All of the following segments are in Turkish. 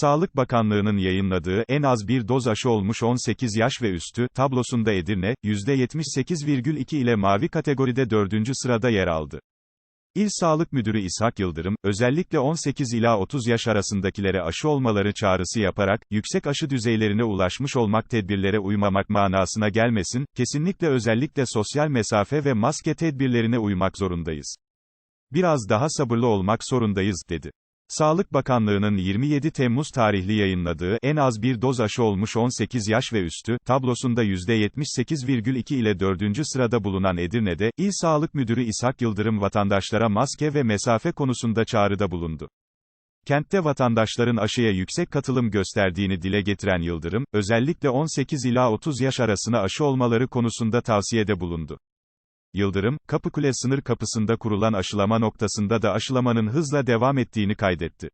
Sağlık Bakanlığı'nın yayınladığı en az bir doz aşı olmuş 18 yaş ve üstü tablosunda Edirne, %78,2 ile mavi kategoride 4. sırada yer aldı. İl Sağlık Müdürü İshak Yıldırım, özellikle 18 ila 30 yaş arasındakilere aşı olmaları çağrısı yaparak, yüksek aşı düzeylerine ulaşmış olmak tedbirlere uymamak manasına gelmesin, kesinlikle özellikle sosyal mesafe ve maske tedbirlerine uymak zorundayız. Biraz daha sabırlı olmak zorundayız, dedi. Sağlık Bakanlığı'nın 27 Temmuz tarihli yayınladığı en az bir doz aşı olmuş 18 yaş ve üstü tablosunda %78,2 ile 4. sırada bulunan Edirne'de İl Sağlık Müdürü İshak Yıldırım vatandaşlara maske ve mesafe konusunda çağrıda bulundu. Kentte vatandaşların aşıya yüksek katılım gösterdiğini dile getiren Yıldırım, özellikle 18 ila 30 yaş arasına aşı olmaları konusunda tavsiyede bulundu. Yıldırım, Kapıkule sınır kapısında kurulan aşılama noktasında da aşılamanın hızla devam ettiğini kaydetti.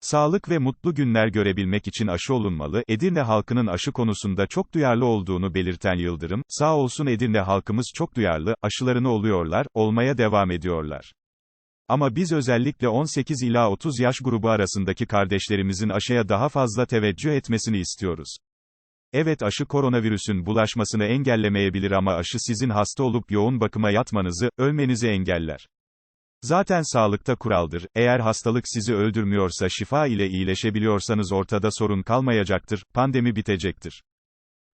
Sağlık ve mutlu günler görebilmek için aşı olunmalı, Edirne halkının aşı konusunda çok duyarlı olduğunu belirten Yıldırım, sağ olsun Edirne halkımız çok duyarlı, aşılarını oluyorlar, olmaya devam ediyorlar. Ama biz özellikle 18 ila 30 yaş grubu arasındaki kardeşlerimizin aşıya daha fazla teveccüh etmesini istiyoruz. Evet aşı koronavirüsün bulaşmasını engellemeyebilir ama aşı sizin hasta olup yoğun bakıma yatmanızı, ölmenizi engeller. Zaten sağlıkta kuraldır, eğer hastalık sizi öldürmüyorsa şifa ile iyileşebiliyorsanız ortada sorun kalmayacaktır, pandemi bitecektir.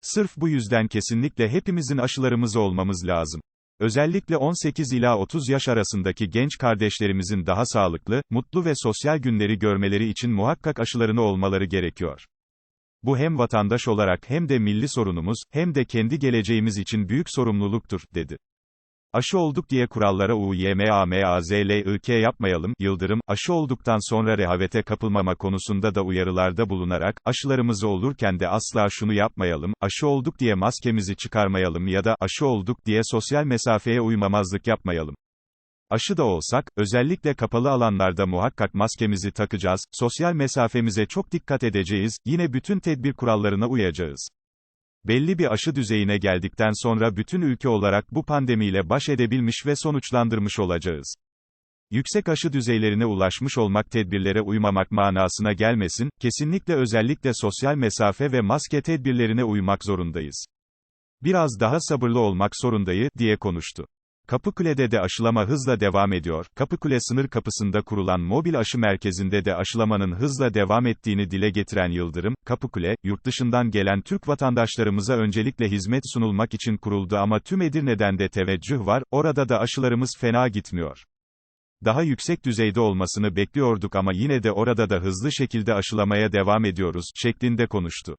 Sırf bu yüzden kesinlikle hepimizin aşılarımızı olmamız lazım. Özellikle 18 ila 30 yaş arasındaki genç kardeşlerimizin daha sağlıklı, mutlu ve sosyal günleri görmeleri için muhakkak aşılarını olmaları gerekiyor. Bu hem vatandaş olarak hem de milli sorunumuz, hem de kendi geleceğimiz için büyük sorumluluktur, dedi. Aşı olduk diye kurallara UYMAMAZLIK yapmayalım, Yıldırım, aşı olduktan sonra rehavete kapılmama konusunda da uyarılarda bulunarak, aşılarımızı olurken de asla şunu yapmayalım, aşı olduk diye maskemizi çıkarmayalım ya da, aşı olduk diye sosyal mesafeye uymamazlık yapmayalım. Aşı da olsak, özellikle kapalı alanlarda muhakkak maskemizi takacağız, sosyal mesafemize çok dikkat edeceğiz, yine bütün tedbir kurallarına uyacağız. Belli bir aşı düzeyine geldikten sonra bütün ülke olarak bu pandemiyle baş edebilmiş ve sonuçlandırmış olacağız. Yüksek aşı düzeylerine ulaşmış olmak tedbirlere uymamak manasına gelmesin, kesinlikle özellikle sosyal mesafe ve maske tedbirlerine uymak zorundayız. Biraz daha sabırlı olmak zorundayız, diye konuştu. Kapıkule'de de aşılama hızla devam ediyor. Kapıkule sınır kapısında kurulan mobil aşı merkezinde de aşılamanın hızla devam ettiğini dile getiren Yıldırım, Kapıkule, yurt dışından gelen Türk vatandaşlarımıza öncelikle hizmet sunulmak için kuruldu ama tüm Edirne'den de teveccüh var, orada da aşılarımız fena gitmiyor. Daha yüksek düzeyde olmasını bekliyorduk ama yine de orada da hızlı şekilde aşılamaya devam ediyoruz, şeklinde konuştu.